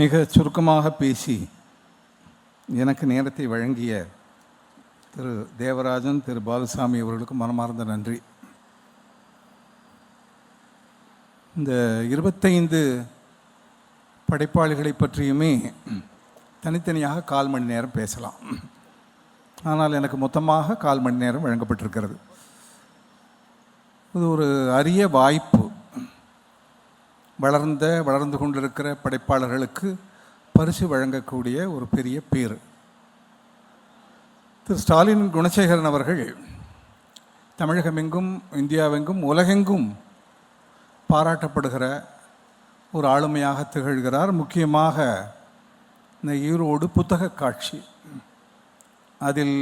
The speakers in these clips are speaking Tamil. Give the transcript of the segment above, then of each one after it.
மிக சுருக்கமாக பேசி எனக்கு நேரத்தை வழங்கிய திரு தேவராஜன் திரு பாலுசாமி அவர்களுக்கு மனமார்ந்த நன்றி. இந்த இருபத்தைந்து படைப்பாளிகளை பற்றியுமே தனித்தனியாக கால் மணி நேரம் பேசலாம். ஆனால் எனக்கு மொத்தமாக கால் மணி நேரம் வழங்கப்பட்டிருக்கிறது. இது ஒரு அரிய வாய்ப்பு. வளர்ந்த வளர்ந்து கொண்டிருக்கிற படைப்பாளர்களுக்கு பரிசு வழங்கக்கூடிய ஒரு பெரிய பேர் திரு ஸ்டாலின் குணசேகரன் அவர்கள் தமிழகமெங்கும் இந்தியாவெங்கும் உலகெங்கும் பாராட்டப்படுகிற ஒரு ஆளுமையாக திகழ்கிறார். முக்கியமாக இந்த ஈரோடு புத்தக காட்சி. அதில்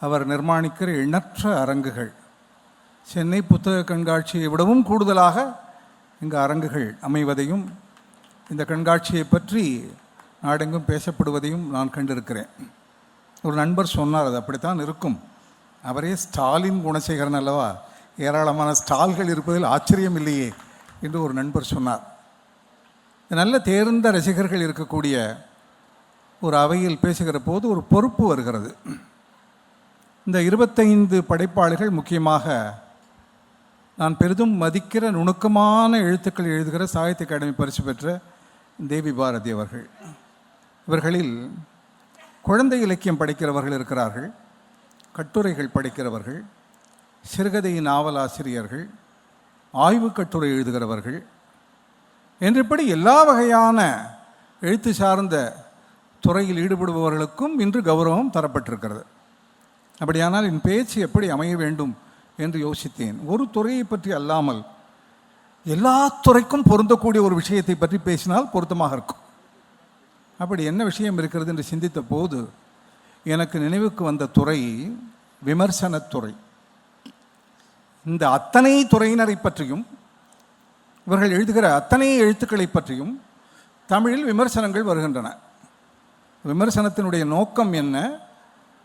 அவர் நிர்மாணிக்கிற எண்ணற்ற அரங்குகள். சென்னை புத்தக கண்காட்சியை விடவும் கூடுதலாக இங்கு அரங்குகள் அமைவதையும் இந்த கண்காட்சியை பற்றி நாடெங்கும் பேசப்படுவதையும் நான் கண்டிருக்கிறேன். ஒரு நண்பர் சொன்னார் அது அப்படித்தான் இருக்கும். அவரே ஸ்டாலின் குணசேகரன் அல்லவா? ஏராளமான ஸ்டால்கள் இருப்பதில் ஆச்சரியம் இல்லையே என்று ஒரு நண்பர் சொன்னார். நல்ல தேர்ந்த ரசிகர்கள் இருக்கக்கூடிய ஒரு அவையில் பேசுகிற போது ஒரு பொறுப்பு வருகிறது. இந்த இருபத்தைந்து படைப்பாளிகள் முக்கியமாக நான் பெரிதும் மதிக்கிற நுணுக்கமான எழுத்துக்கள் எழுதுகிற சாகித்ய அகாடமி பரிசு பெற்ற தேவி பாரதி அவர்கள். இவர்களில் குழந்தை இலக்கியம் படிக்கிறவர்கள் இருக்கிறார்கள் கட்டுரைகள் படிக்கிறவர்கள் சிறுகதை நாவலாசிரியர்கள் ஆய்வு கட்டுரை எழுதுகிறவர்கள் என்றிப்படி எல்லா வகையான எழுத்து சார்ந்த துறையில் ஈடுபடுபவர்களுக்கும் இன்று கௌரவம் தரப்பட்டிருக்கிறது. அப்படியானால் என் பேச்சு எப்படி அமைய வேண்டும் என்று யோசித்தேன். ஒரு துறையை பற்றி அல்லாமல் எல்லா துறைக்கும் பொருந்தக்கூடிய ஒரு விஷயத்தை பற்றி பேசினால் பொருத்தமாக இருக்கும். அப்படி என்ன விஷயம் இருக்கிறது என்று சிந்தித்த போது எனக்கு நினைவுக்கு வந்த துறை விமர்சனத்துறை இந்த அத்தனை துறையினரை பற்றியும் இவர்கள் எழுதுகிற அத்தனை எழுத்துக்களை பற்றியும் தமிழில் விமர்சனங்கள் வருகின்றன. விமர்சனத்தினுடைய நோக்கம் என்ன?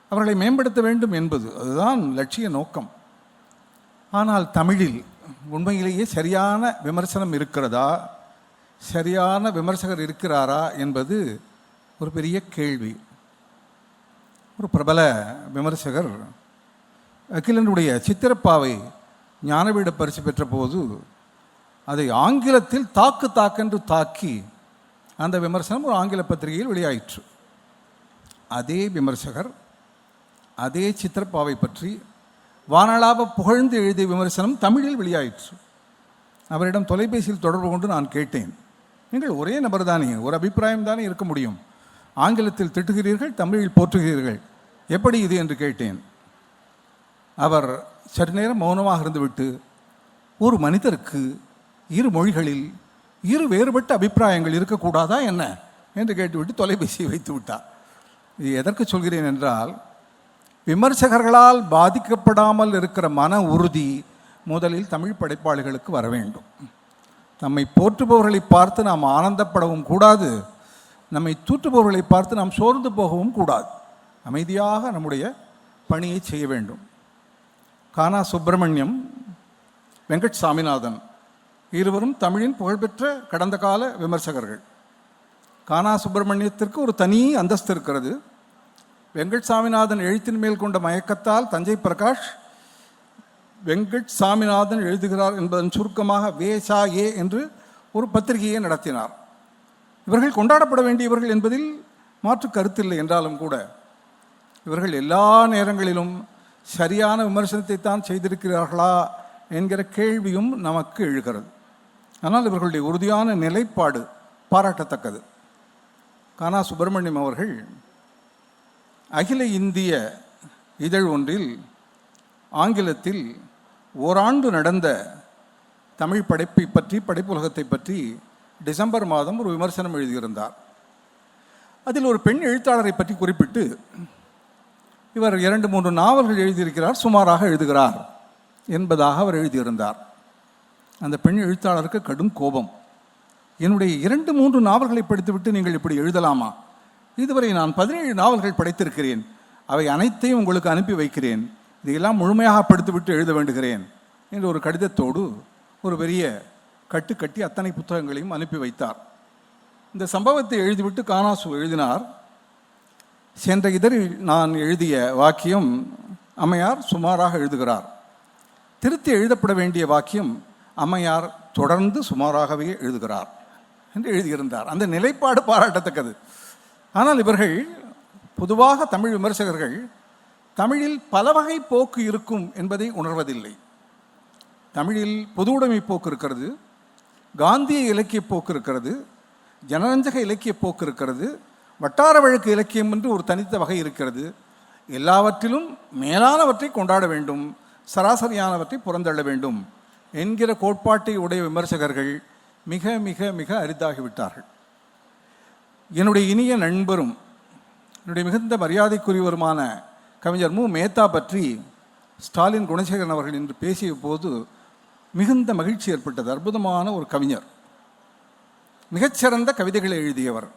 அவர்களை மேம்படுத்த வேண்டும் என்பது அதுதான் லட்சிய நோக்கம். ஆனால் தமிழில் உண்மையிலேயே சரியான விமர்சனம் இருக்கிறதா? சரியான விமர்சகர் இருக்கிறாரா என்பது ஒரு பெரிய கேள்வி. ஒரு பிரபல விமர்சகர் அகிலனுடைய சித்திரப்பாவை ஞானபீட பரிசு பெற்ற போது அதை ஆங்கிலத்தில் தாக்கு தாக்கென்று தாக்கி அந்த விமர்சனம் ஒரு ஆங்கில பத்திரிகையில் வெளியாயிற்று. அதே விமர்சகர் அதே சித்திரப்பாவை பற்றி வானளாவ புகழ்ந்து எழுதிய விமர்சனம் தமிழில் வெளியாயிற்று. அவரிடம் தொலைபேசியில் தொடர்பு கொண்டு நான் கேட்டேன். நீங்கள் ஒரே நபர் தானே ஒரு அபிப்பிராயம் தானே இருக்க முடியும். ஆங்கிலத்தில் திட்டுகிறீர்கள் தமிழில் போற்றுகிறீர்கள். எப்படி இது? என்று கேட்டேன். அவர் சற்று நேரம் மௌனமாக இருந்துவிட்டு ஒரு மனிதருக்கு இரு மொழிகளில் இரு வேறுபட்ட அபிப்பிராயங்கள் இருக்கக்கூடாதா என்ன? என்று கேட்டுவிட்டு தொலைபேசியை வைத்து விட்டார் இது எதற்கு சொல்கிறேன் என்றால் விமர்சகர்களால் பாதிக்கப்படாமல் இருக்கிற மன உறுதி முதலில் தமிழ் படைப்பாளிகளுக்கு வர வேண்டும். நம்மை போற்றுபவர்களை பார்த்து நாம் ஆனந்தப்படவும் கூடாது. நம்மை தூற்றுபவர்களை பார்த்து நாம் சோர்ந்து போகவும் கூடாது. அமைதியாக நம்முடைய பணியை செய்ய வேண்டும். கானா சுப்பிரமணியம் வெங்கட் சாமிநாதன் இருவரும் தமிழின் புகழ்பெற்ற கடந்த கால விமர்சகர்கள். கானா சுப்பிரமணியத்திற்கு ஒரு தனி அந்தஸ்து இருக்கிறது. வெங்கட் சாமிநாதன் எழுத்தின் மேல் கொண்ட மயக்கத்தால் தஞ்சை பிரகாஷ் வெங்கட் சாமிநாதன் எழுதுகிறார் என்பதன் சுருக்கமாக வேசா ஏ என்று ஒரு பத்திரிகையை நடத்தினார். இவர்கள் கொண்டாடப்பட வேண்டியவர்கள் என்பதில் மாற்று கருத்தில்லை என்றாலும் கூட இவர்கள் எல்லா நேரங்களிலும் சரியான விமர்சனத்தை தான் செய்திருக்கிறார்களா என்கிற கேள்வியும் நமக்கு எழுகிறது. ஆனால் இவர்களுடைய உறுதியான நிலைப்பாடு பாராட்டத்தக்கது. கானா சுப்பிரமணியம் அவர்கள் அகில இந்திய இதழ் ஒன்றில் ஆங்கிலத்தில் ஓராண்டு நடந்த தமிழ் படைப்பை பற்றி படைப்புலகத்தை பற்றி டிசம்பர் மாதம் ஒரு விமர்சனம் எழுதியிருந்தார். அதில் ஒரு பெண் எழுத்தாளரை பற்றி குறிப்பிட்டு இவர் இரண்டு மூன்று நாவல்கள் எழுதியிருக்கிறார் சுமாராக எழுதுகிறார் என்பதாக அவர் எழுதியிருந்தார். அந்த பெண் எழுத்தாளருக்கு கடும் கோபம். என்னுடைய இரண்டு மூன்று நாவல்களை படித்துவிட்டு நீங்கள் இப்படி எழுதலாமா? இதுவரை நான் பதினேழு நாவல்கள் படைத்திருக்கிறேன். அவை அனைத்தையும் உங்களுக்கு அனுப்பி வைக்கிறேன். இதையெல்லாம் முழுமையாக படித்துவிட்டு எழுத வேண்டுகிறேன் என்று ஒரு கடிதத்தோடு ஒரு பெரிய கட்டு கட்டி அத்தனை புத்தகங்களையும் அனுப்பி வைத்தார். இந்த சம்பவத்தை எழுதிவிட்டு கானாசு எழுதினார். சென்ற இதழில் நான் எழுதிய வாக்கியம் அம்மையார் சுமாராக எழுதுகிறார். திருத்தி எழுதப்பட வேண்டிய வாக்கியம் அம்மையார் தொடர்ந்து சுமாராகவே எழுதுகிறார் என்று எழுதியிருந்தார். அந்த நிலைப்பாடு பாராட்டத்தக்கது. ஆனால் இவர்கள் பொதுவாக தமிழ் விமர்சகர்கள் தமிழில் பல வகை போக்கு இருக்கும் என்பதை உணர்வதில்லை. தமிழில் பொது உடைமை போக்கு இருக்கிறது காந்திய இலக்கிய போக்கு இருக்கிறது ஜனரஞ்சக இலக்கிய போக்கு இருக்கிறது வட்டார வழக்கு இலக்கியம் என்று ஒரு தனித்த வகை இருக்கிறது. எல்லாவற்றிலும் மேலானவற்றை கொண்டாட வேண்டும் சராசரியானவற்றை புறந்தள்ள வேண்டும் என்கிற கோட்பாட்டை உடைய விமர்சகர்கள் மிக மிக மிக அரிதாகிவிட்டார்கள். என்னுடைய இனிய நண்பரும் என்னுடைய மிகுந்த மரியாதைக்குரியவருமான கவிஞர் மு. மேத்தா பற்றி ஸ்டாலின் குணசேகரன் அவர்கள் இன்று பேசிய போது மிகுந்த மகிழ்ச்சி ஏற்பட்டது. அற்புதமான ஒரு கவிஞர். மிகச்சிறந்த கவிதைகளை எழுதியவர்.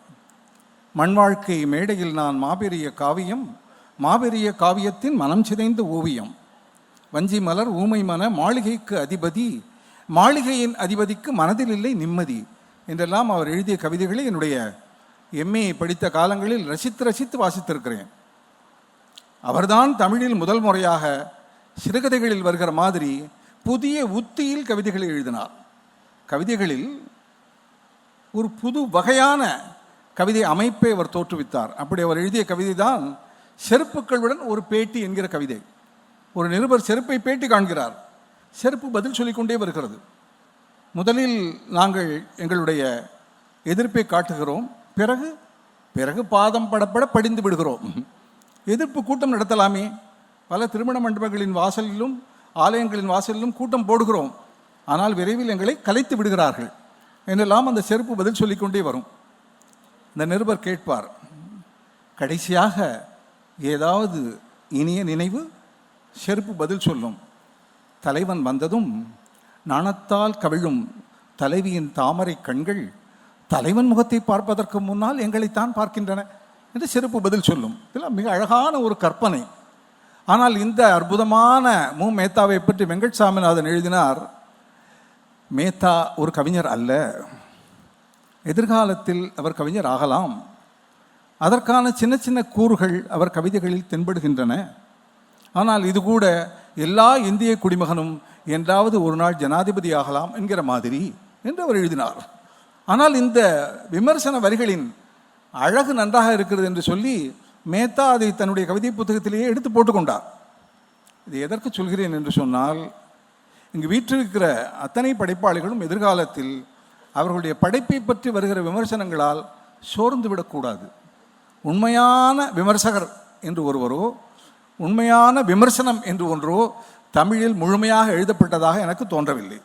மண் வாழ்க்கை மேடையில் நான் மாபெரிய காவியம் மாபெரிய காவியத்தின் மனம் சிதைந்த ஓவியம். வஞ்சி மலர் ஊமை மன மாளிகைக்கு அதிபதி மாளிகையின் அதிபதிக்கு மனதில் இல்லை நிம்மதி என்றெல்லாம் அவர் எழுதிய கவிதைகளை என்னுடைய எம்ஏ படித்த காலங்களில் ரசித்து ரசித்து வாசித்திருக்கிறேன். அவர்தான் தமிழில் முதல் முறையாக சிறுகதைகளில் வருகிற மாதிரி புதிய உத்தியில் கவிதைகளை எழுதினார். கவிதைகளில் ஒரு புது வகையான கவிதை அமைப்பை அவர் தோற்றுவித்தார். அப்படி அவர் எழுதிய கவிதை தான் செருப்புக்களுடன் ஒரு பேட்டி என்கிற கவிதை. ஒரு நிருபர் செருப்பை பேட்டி காண்கிறார். செருப்பு பதில் சொல்லிக்கொண்டே வருகிறது. முதலில் நாங்கள் எங்களுடைய எதிர்ப்பை காட்டுகிறோம். பிறகு பிறகு பாதம் படப்பட படிந்து விடுகிறோம். எதிர்ப்பு கூட்டம் நடத்தலாமே. பல திருமண மண்டபங்களின் வாசலிலும் ஆலயங்களின் வாசலிலும் கூட்டம் போடுகிறோம். ஆனால் விரைவில் எங்களை கலைத்து விடுகிறார்கள். என்றெல்லாம் அந்த செருப்பு பதில் சொல்லிக்கொண்டே வரும். இந்த நிருபர் கேட்பார் கடைசியாக ஏதாவது இனிய நினைவு? செருப்பு பதில் சொல்லும். தலைவன் வந்ததும் நாணத்தால் கவிழும் தலைவியின் தாமரை கண்கள் தலைவன் முகத்தை பார்ப்பதற்கு முன்னால் எங்களைத்தான் பார்க்கின்றன என்று சிறப்பு பதில் சொல்லும். இதெல்லாம் மிக அழகான ஒரு கற்பனை. ஆனால் இந்த அற்புதமான மு. மேத்தாவை பற்றி வெங்கட் சாமிநாதன் எழுதினார் மேத்தா ஒரு கவிஞர் அல்ல. எதிர்காலத்தில் அவர் கவிஞர் ஆகலாம். அதற்கான சின்ன சின்ன கூறுகள் அவர் கவிதைகளில் தென்படுகின்றன. ஆனால் இது கூட எல்லா இந்திய குடிமகனும் என்றாவது ஒரு நாள் ஜனாதிபதி ஆகலாம் என்கிற மாதிரி என்று அவர் எழுதினார். ஆனால் இந்த விமர்சன வரிகளின் அழகு நன்றாக இருக்கிறது என்று சொல்லி மேத்தா அதை தன்னுடைய கவிதை புத்தகத்திலேயே எடுத்து போட்டுக்கொண்டார். இது எதற்கு சொல்கிறேன் என்று சொன்னால் இங்கு வீற்றிருக்கிற அத்தனை படைப்பாளிகளும் எதிர்காலத்தில் அவர்களுடைய படைப்பை பற்றி வருகிற விமர்சனங்களால் சோர்ந்து விடக்கூடாது. உண்மையான விமர்சகர் என்று ஒருவரோ உண்மையான விமர்சனம் என்று ஒன்றோ தமிழில் முழுமையாக எழுதப்பட்டதாக எனக்கு தோன்றவில்லை.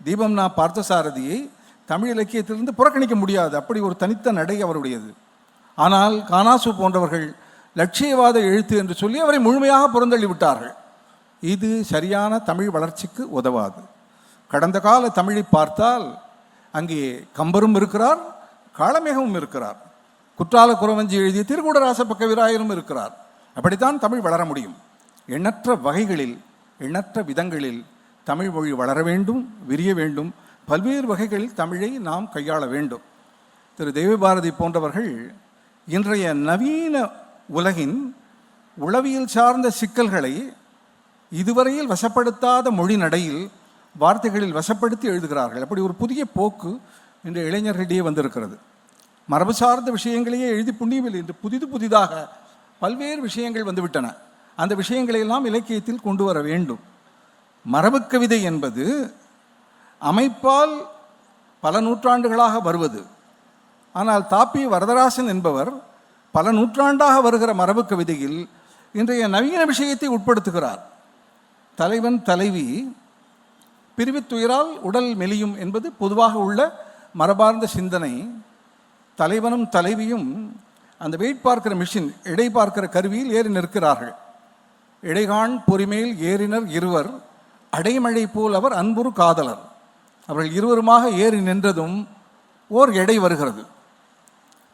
தீபம் நான் பார்த்தசாரதியை தமிழ் இலக்கியத்திலிருந்து புறக்கணிக்க முடியாது. அப்படி ஒரு தனித்த நடை அவருடையது. ஆனால் கானாசு போன்றவர்கள் லட்சியவாத எழுத்து என்று சொல்லி அவரை முழுமையாக புறந்தள்ளி விட்டார்கள். இது சரியான தமிழ் வளர்ச்சிக்கு உதவாது. கடந்த கால தமிழை பார்த்தால் அங்கே கம்பரும் இருக்கிறார் காளமேகமும் இருக்கிறார். குற்றால குறவஞ்சி எழுதிய திருக்கூடராச பக்கவிராயரும் இருக்கிறார். அப்படித்தான் தமிழ் வளர முடியும். எண்ணற்ற வகைகளில் எண்ணற்ற விதங்களில் தமிழ் மொழி வளர வேண்டும் விரிய வேண்டும். பல்வேறு வகைகளில் தமிழை நாம் கையாள வேண்டும். திரு. தேவபாரதி போன்றவர்கள் இன்றைய நவீன உலகின் உளவியல் சார்ந்த சிக்கல்களை இதுவரையில் வசப்படுத்தாத மொழி நடையில் வார்த்தைகளில் வசப்படுத்தி எழுதுகிறார்கள். அப்படி ஒரு புதிய போக்கு இன்று இளைஞர்களிடையே வந்திருக்கிறது. மரபு சார்ந்த விஷயங்களையே எழுதி புண்ணியவில்லை என்று புதிது புதிதாக பல்வேறு விஷயங்கள் வந்துவிட்டன. அந்த விஷயங்களை எல்லாம் இலக்கியத்தில் கொண்டு வர வேண்டும். மரபு கவிதை என்பது அமைப்பால் பல நூற்றாண்டுகளாக வருவது. ஆனால் தாப்பி வரதராசன் என்பவர் பல நூற்றாண்டாக வருகிற மரபு கவிதையில் இன்றைய நவீன விஷயத்தை உட்படுத்துகிறார். தலைவன் தலைவி பிரிவித்துயரால் உடல் மெலியும் என்பது பொதுவாக உள்ள மரபார்ந்த சிந்தனை. தலைவனும் தலைவியும் அந்த வெயிட் பார்க்கிற மிஷின் எடை பார்க்கிற கருவியில் ஏறி நிற்கிறார்கள். இடைகான் பொறிமேல் ஏறினர் இருவர் அடைமழை போல் அவர் அன்புறு காதலர். அவர்கள் இருவருமாக ஏறி நின்றதும் ஓர் எடை வருகிறது.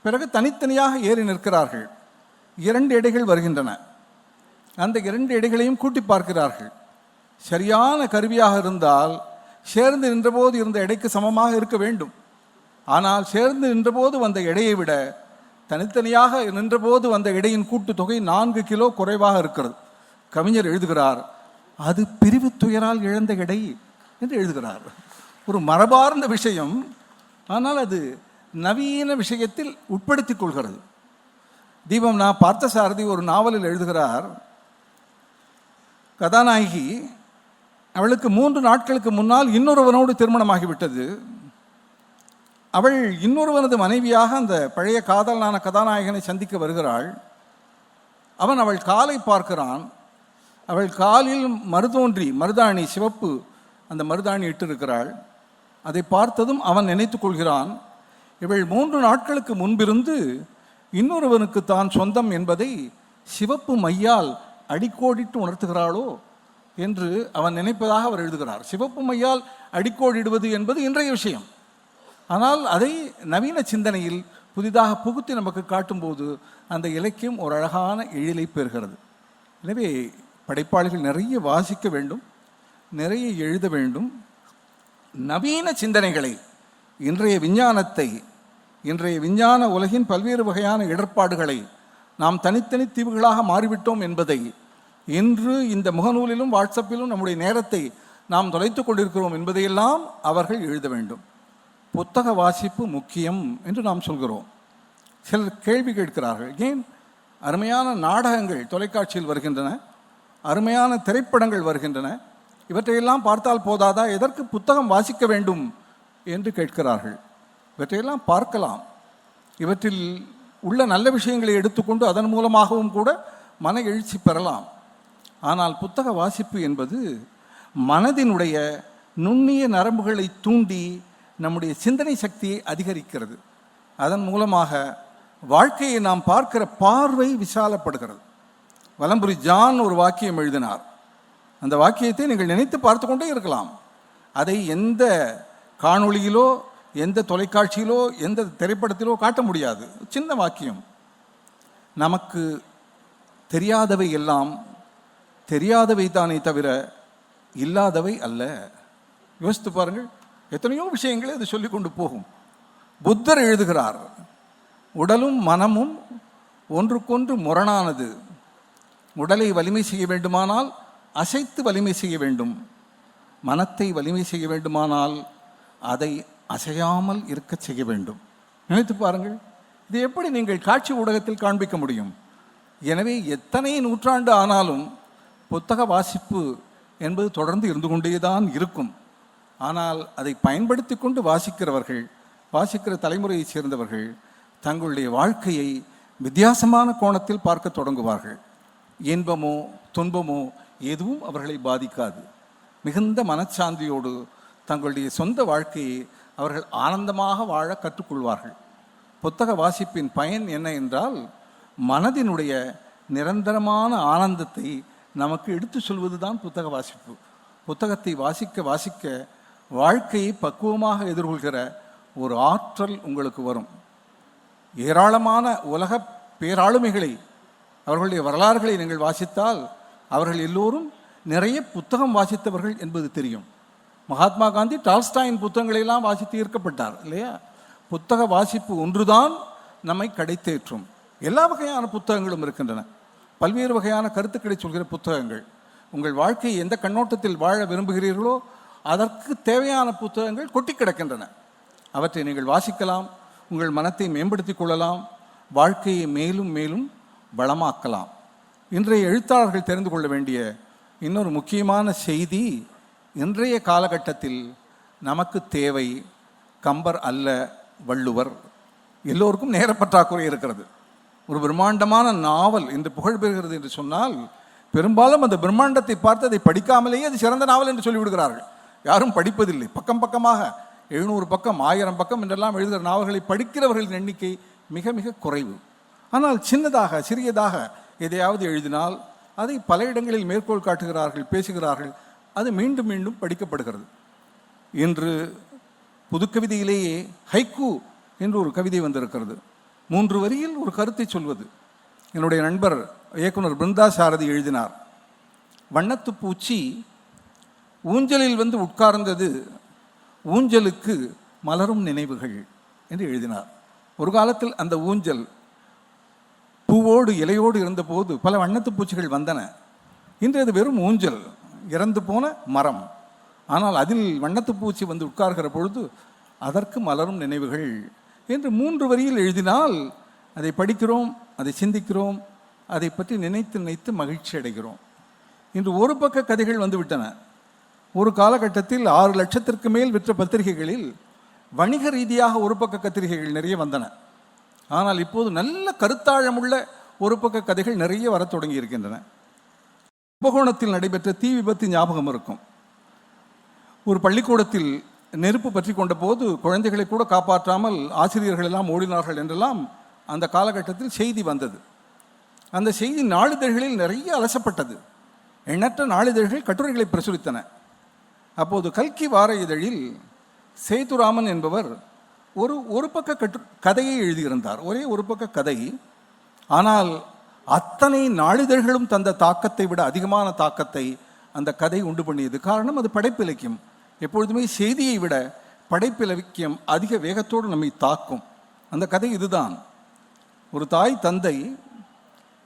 பிறகு தனித்தனியாக ஏறி நிற்கிறார்கள். இரண்டு எடைகள் வருகின்றன. அந்த இரண்டு எடைகளையும் கூட்டி பார்க்கிறார்கள். சரியான கருவியாக இருந்தால் சேர்ந்து நின்றபோது இருந்த எடைக்கு சமமாக இருக்க வேண்டும். ஆனால் சேர்ந்து நின்றபோது வந்த எடையை விட தனித்தனியாக நின்றபோது வந்த எடையின் கூட்டு தொகை நான்கு கிலோ குறைவாக இருக்கிறது. கவிஞர் எழுதுகிறார் அது பிரிவு துயரால் இழந்த எடை என்று எழுதுகிறார். ஒரு மரபார்ந்த விஷயம் ஆனால் அது நவீன விஷயத்தில் உட்படுத்திக் கொள்கிறது. தீபம் நான் பார்த்த சாரதி ஒரு நாவலில் எழுதுகிறார் கதாநாயகி அவளுக்கு மூன்று நாட்களுக்கு முன்னால் இன்னொருவனோடு திருமணமாகிவிட்டது. அவள் இன்னொருவனது மனைவியாக அந்த பழைய காதலனான கதாநாயகனை சந்திக்க வருகிறாள். அவன் அவள் காலை பார்க்கிறான். அவள் காலில் மருதோன்றி மருதாணி சிவப்பு அந்த மருதாணி இட்டிருக்கிறாள். அதை பார்த்ததும் அவன் நினைத்து கொள்கிறான் இவள் மூன்று நாட்களுக்கு முன்பிருந்து இன்னொருவனுக்கு தான் சொந்தம் என்பதை சிவப்பு மையால் அடிக்கோடிட்டு உணர்த்துகிறாளோ என்று அவன் நினைப்பதாக அவர் எழுதுகிறார். சிவப்பு மையால் அடிக்கோடிடுவது என்பது இன்றைய விஷயம். ஆனால் அதை நவீன சிந்தனையில் புதிதாக புகுத்தி நமக்கு காட்டும்போது அந்த இலக்கியம் ஒரு அழகான எழிலை பெறுகிறது. எனவே படைப்பாளிகள் நிறைய வாசிக்க வேண்டும் நிறைய எழுத வேண்டும் நவீன சிந்தனைகளை இன்றைய விஞ்ஞானத்தை இன்றைய விஞ்ஞான உலகின் பல்வேறு வகையான இடர்பாடுகளை நாம் தனித்தனி தீவுகளாக மாறிவிட்டோம் என்பதை இன்று இந்த முகநூலிலும் வாட்ஸ்அப்பிலும் நம்முடைய நேரத்தை நாம் தொலைத்துக் கொண்டிருக்கிறோம் என்பதையெல்லாம் அவர்கள் எழுத வேண்டும். புத்தக வாசிப்பு முக்கியம் என்று நாம் சொல்கிறோம். சிலர் கேள்வி கேட்கிறார்கள் ஏன் அருமையான நாடகங்கள் தொலைக்காட்சியில் வருகின்றன? அருமையான திரைப்படங்கள் வருகின்றன? இவற்றையெல்லாம் பார்த்தால் போதாதா? எதற்கு புத்தகம் வாசிக்க வேண்டும் என்று கேட்கிறார்கள். இவற்றையெல்லாம் பார்க்கலாம். இவற்றில் உள்ள நல்ல விஷயங்களை எடுத்துக்கொண்டு அதன் மூலமாகவும் கூட மன எழுச்சி பெறலாம். ஆனால் புத்தக வாசிப்பு என்பது மனதினுடைய நுண்ணிய நரம்புகளை தூண்டி நம்முடைய சிந்தனை சக்தியை அதிகரிக்கிறது. அதன் மூலமாக வாழ்க்கையை நாம் பார்க்கிற பார்வை விசாலப்படுகிறது. வலம்புரி ஜான் ஒரு வாக்கியம் எழுதினார். அந்த வாக்கியத்தை நீங்கள் நினைத்து பார்த்து கொண்டே இருக்கலாம். அதை எந்த காணொளியிலோ எந்த தொலைக்காட்சியிலோ எந்த திரைப்படத்திலோ காட்ட முடியாது. சின்ன வாக்கியம். நமக்கு தெரியாதவை எல்லாம் தெரியாதவை தானே தவிர இல்லாதவை அல்ல. யோசித்து பாருங்கள். எத்தனையோ விஷயங்களை அது சொல்லி கொண்டு போகும். புத்தர் எழுதுகிறார் உடலும் மனமும் ஒன்றுக்கொன்று முரணானது. உடலை வலிமை செய்ய வேண்டுமானால் அசைத்து வலிமை செய்ய வேண்டும். மனத்தை வலிமை செய்ய வேண்டுமானால் அதை அசையாமல் இருக்கச் செய்ய வேண்டும். நினைத்து பாருங்கள் இது எப்படி நீங்கள் காட்சி ஊடகத்தில் காண்பிக்க முடியும்? எனவே எத்தனை நூற்றாண்டு ஆனாலும் புத்தக வாசிப்பு என்பது தொடர்ந்து இருந்து கொண்டேதான் இருக்கும். ஆனால் அதை பயன்படுத்தி கொண்டு வாசிக்கிறவர்கள் வாசிக்கிற தலைமுறையைச் சேர்ந்தவர்கள் தங்களுடைய வாழ்க்கையை வித்தியாசமான கோணத்தில் பார்க்க தொடங்குவார்கள். இன்பமோ துன்பமோ எதுவும் அவர்களை பாதிக்காது. மிகுந்த மனச்சாந்தியோடு தங்களுடைய சொந்த வாழ்க்கையை அவர்கள் ஆனந்தமாக வாழ கற்றுக்கொள்வார்கள். புத்தக வாசிப்பின் பயன் என்ன என்றால் மனதினுடைய நிரந்தரமான ஆனந்தத்தை நமக்கு எடுத்து சொல்வதுதான் புத்தக வாசிப்பு. புத்தகத்தை வாசிக்க வாசிக்க வாழ்க்கையை பக்குவமாக எதிர்கொள்கிற ஒரு ஆற்றல் உங்களுக்கு வரும். ஏராளமான உலக பேராளுமைகளை அவர்களுடைய வரலாறுகளை நீங்கள் வாசித்தால் அவர்கள் எல்லோரும் நிறைய புத்தகம் வாசித்தவர்கள் என்பது தெரியும். மகாத்மா காந்தி டால்ஸ்டாயின் புத்தகங்களை எல்லாம் வாசித்து ஈர்க்கப்பட்டார் இல்லையா? புத்தக வாசிப்பு ஒன்றுதான் நம்மை கடைத்தேற்றும். எல்லா வகையான புத்தகங்களும் இருக்கின்றன. பல்வேறு வகையான கருத்துக்களை சொல்கிற புத்தகங்கள். உங்கள் வாழ்க்கையை எந்த கண்ணோட்டத்தில் வாழ விரும்புகிறீர்களோ அதற்கு தேவையான புத்தகங்கள் கொட்டி கிடக்கின்றன. அவற்றை நீங்கள் வாசிக்கலாம் உங்கள் மனத்தை மேம்படுத்திக் கொள்ளலாம் வாழ்க்கையை மேலும் மேலும் வளமாக்கலாம். இன்றைய எழுத்தாளர்கள் தெரிந்து கொள்ள வேண்டிய இன்னொரு முக்கியமான செய்தி இன்றைய காலகட்டத்தில் நமக்கு தேவை கம்பர் அல்ல வள்ளுவர். எல்லோருக்கும் நேர பற்றாக்குறை இருக்கிறது. ஒரு பிரம்மாண்டமான நாவல் இன்று புகழ் பெறுகிறது என்று சொன்னால் பெரும்பாலும் அந்த பிரம்மாண்டத்தை பார்த்து அதை படிக்காமலேயே அது சிறந்த நாவல் என்று சொல்லிவிடுகிறார்கள். யாரும் படிப்பதில்லை. பக்கம் பக்கமாக எழுநூறு பக்கம் ஆயிரம் பக்கம் என்றெல்லாம் எழுதுகிற நாவல்களை படிக்கிறவர்களின் எண்ணிக்கை மிக மிக குறைவு. ஆனால் சின்னதாக சிறியதாக எதையாவது எழுதினால் அதை பல இடங்களில் மேற்கோள் காட்டுகிறார்கள் பேசுகிறார்கள். அது மீண்டும் மீண்டும் படிக்கப்படுகிறது. இன்று புதுக்கவிதையிலேயே ஹைக்கூ என்று ஒரு கவிதை வந்திருக்கிறது. மூன்று வரியில் ஒரு கருத்தை சொல்வது. என்னுடைய நண்பர் இயக்குனர் பிருந்தா சாரதி எழுதினார். வண்ணத்து பூச்சி ஊஞ்சலில் வந்து உட்கார்ந்தது ஊஞ்சலுக்கு மலரும் நினைவுகள் என்று எழுதினார். ஒரு காலத்தில் அந்த ஊஞ்சல் பூவோடு இலையோடு இருந்தபோது பல வண்ணத்து பூச்சிகள் வந்தன. இன்று அது வெறும் ஊஞ்சல் இறந்து போன மரம். ஆனால் அதில் வண்ணத்து பூச்சி வந்து உட்கார்கிற பொழுது அதற்கு மலரும் நினைவுகள். என்று மூன்று வரியில் எழுதினால் அதை படிக்கிறோம் அதை சிந்திக்கிறோம் அதை பற்றி நினைத்து நினைத்து மகிழ்ச்சி அடைகிறோம். இன்று ஒரு பக்க கதைகள் வந்துவிட்டன. ஒரு காலகட்டத்தில் ஆறு லட்சத்திற்கு மேல் விற்ற பத்திரிகைகளில் வணிக ரீதியாக ஒரு பக்க கத்திரிகைகள் நிறைய வந்தன. ஆனால் இப்போது நல்ல கருத்தாழமுள்ள ஒரு பக்க கதைகள் நிறைய வரத் தொடங்கி இருக்கின்றன கும்பகோணத்தில் நடைபெற்ற தீ விபத்து ஞாபகம் இருக்கும். ஒரு பள்ளிக்கூடத்தில் நெருப்பு பற்றி கொண்ட போது குழந்தைகளை கூட காப்பாற்றாமல் ஆசிரியர்கள் எல்லாம் ஓடினார்கள் என்றெல்லாம் அந்த காலகட்டத்தில் செய்தி வந்தது. அந்த செய்தி நாளிதழ்களில் நிறைய அலசப்பட்டது. எண்ணற்ற நாளிதழ்கள் கட்டுரைகளை பிரசுரித்தன. அப்போது கல்கி வார இதழில் சேதுராமன் என்பவர் ஒரு ஒரு பக்க கட்டு கதையை எழுதியிருந்தார். ஒரே ஒரு பக்க கதை. ஆனால் அத்தனை நாளிதழ்களும் தந்த தாக்கத்தை விட அதிகமான தாக்கத்தை அந்த கதை உண்டு பண்ணியது. காரணம் அது படைப்பிலக்கியம் எப்பொழுதுமே செய்தியை விட படைப்பிலக்கியம் அதிக வேகத்தோடு நம்மை தாக்கும். அந்த கதை இதுதான். ஒரு தாய் தந்தை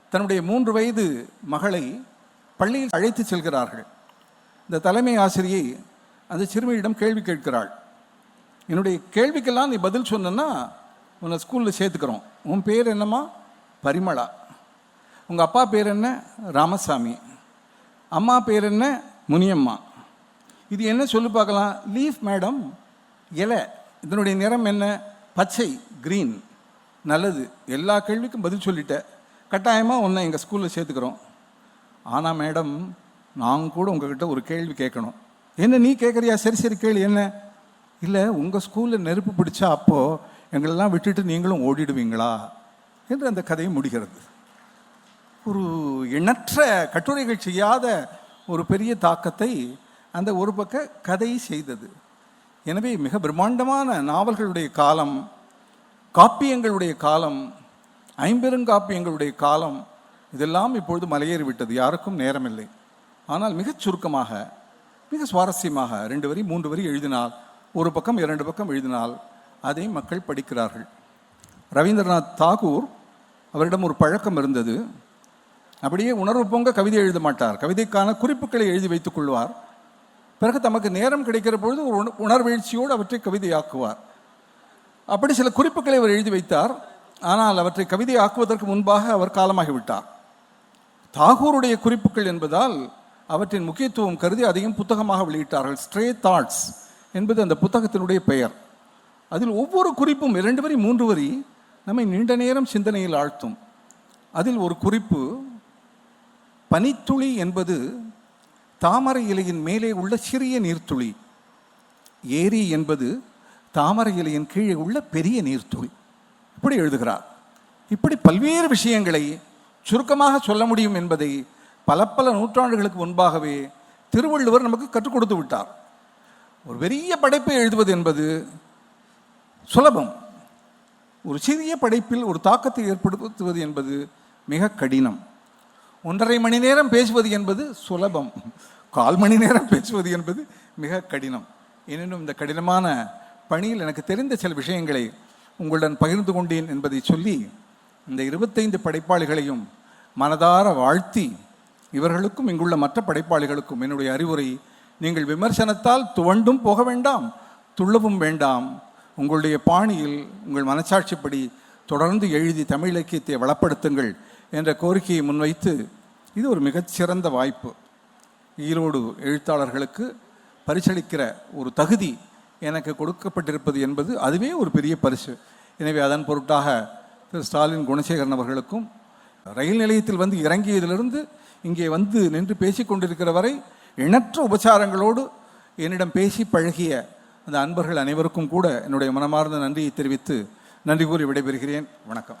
தன்னுடைய மூன்று வயது மகளை பள்ளியில் அழைத்து செல்கிறார்கள். இந்த தலைமை ஆசிரியை அந்த சிறுமியிடம் கேள்வி கேட்கிறாள். என்னுடைய கேள்விக்கெல்லாம் நீ பதில் சொன்னா உன்னை ஸ்கூலில் சேர்த்துக்கிறோம். உன் பேர் என்னம்மா? பரிமளா. உங்கள் அப்பா பேர் என்ன? ராமசாமி. அம்மா பேர் என்ன? முனியம்மா. இது என்ன சொல்லி பார்க்கலாம்? லீஃப் மேடம் இலை. இதனுடைய நிறம் என்ன? பச்சை க்ரீன் நல்லது. எல்லா கேள்விக்கும் பதில் சொல்லிட்டேன். கட்டாயமாக உன்னை எங்கள் ஸ்கூலில் சேர்த்துக்கிறோம். ஆனால் மேடம் நாங்கள் கூட உங்ககிட்ட ஒரு கேள்வி கேட்கணும். என்ன நீ கேட்குறியா? சரி சரி கேள்வி என்ன? இல்லை உங்கள் ஸ்கூலில் நெருப்பு பிடிச்சா அப்போது எங்களெல்லாம் விட்டுட்டு நீங்களும் ஓடிடுவீங்களா? என்று அந்த கதையை முடிகிறது. ஒரு எண்ணற்ற கட்டுரைகள் செய்யாத ஒரு பெரிய தாக்கத்தை அந்த ஒரு பக்க கதை செய்தது. எனவே மிக பிரம்மாண்டமான நாவல்களுடைய காலம் காப்பியங்களுடைய காலம் ஐம்பெருங்காப்பியங்களுடைய காலம் இதெல்லாம் இப்பொழுது மலையேறிவிட்டது. யாருக்கும் நேரமில்லை. ஆனால் மிகச் சுருக்கமாக மிக சுவாரஸ்யமாக ரெண்டு வரி மூன்று வரி எழுதினால் ஒரு பக்கம் இரண்டு பக்கம் எழுதினால் அதை மக்கள் படிக்கிறார்கள். ரவீந்திரநாத் தாகூர் அவரிடம் ஒரு பழக்கம் இருந்தது. அப்படியே உணர்வு பொங்க கவிதை எழுத மாட்டார். கவிதைக்கான குறிப்புகளை எழுதி வைத்துக் கொள்வார். பிறகு தமக்கு நேரம் கிடைக்கிற பொழுது ஒரு உண- அவற்றை கவிதையாக்குவார். அப்படி சில குறிப்புகளை அவர் எழுதி வைத்தார். ஆனால் அவற்றை கவிதையாக்குவதற்கு முன்பாக அவர் காலமாகிவிட்டார். தாகூருடைய குறிப்புகள் என்பதால் அவற்றின் முக்கியத்துவம் கருதி அதையும் புத்தகமாக வெளியிட்டார்கள். ஸ்ட்ரே தாட்ஸ் என்பது அந்த புத்தகத்தினுடைய பெயர். அதில் ஒவ்வொரு குறிப்பும் இரண்டு வரி மூன்று வரி நம்மை நீண்ட நேரம் சிந்தனையில் ஆழ்த்தும். அதில் ஒரு குறிப்பு பனித்துளி என்பது தாமரை இலையின் மேலே உள்ள சிறிய நீர்த்துளி. ஏரி என்பது தாமரை இலையின் கீழே உள்ள பெரிய நீர்த்துளி. இப்படி எழுதுகிறார். இப்படி பல்வேறு விஷயங்களை சுருக்கமாக சொல்ல முடியும் என்பதை பல பல நூற்றாண்டுகளுக்கு முன்பாகவே திருவள்ளுவர் நமக்கு கற்றுக் கொடுத்து விட்டார். ஒரு பெரிய படைப்பை எழுதுவது என்பது சுலபம். ஒரு சிறிய படைப்பில் ஒரு தாக்கத்தை ஏற்படுத்துவது என்பது மிக கடினம். ஒன்றரை மணி நேரம் பேசுவது என்பது சுலபம். கால் மணி நேரம் பேசுவது என்பது மிக கடினம். எனினும் இந்த கடினமான பணியில் எனக்கு தெரிந்த சில விஷயங்களை உங்களுடன் பகிர்ந்து கொண்டேன் என்பதை சொல்லி இந்த இருபத்தைந்து படைப்பாளிகளையும் மனதார வாழ்த்தி இவர்களுக்கும் இங்குள்ள மற்ற படைப்பாளிகளுக்கும் என்னுடைய அறிவுரை நீங்கள் விமர்சனத்தால் துவண்டும் போக வேண்டாம் துள்ளவும் வேண்டாம். உங்களுடைய பாணியில் உங்கள் மனசாட்சிப்படி தொடர்ந்து எழுதி தமிழ் இலக்கியத்தை வளப்படுத்துங்கள் என்ற கோரிக்கையை முன்வைத்து இது ஒரு மிகச்சிறந்த வாய்ப்பு. ஈரோடு எழுத்தாளர்களுக்கு பரிசளிக்கிற ஒரு தகுதி எனக்கு கொடுக்கப்பட்டிருப்பது என்பது அதுவே ஒரு பெரிய பரிசு. எனவே அதன் பொருட்டாக திரு ஸ்டாலின் குணசேகரன் அவர்களுக்கும் ரயில் நிலையத்தில் வந்து இறங்கியதிலிருந்து இங்கே வந்து நின்று பேசிக்கொண்டிருக்கிற வரை எண்ணற்ற உபச்சாரங்களோடு என்னிடம் பேசி பழகிய அந்த அன்பர்கள் அனைவருக்கும் கூட என்னுடைய மனமார்ந்த நன்றியை தெரிவித்து நன்றி கூறி விடைபெறுகிறேன். வணக்கம்.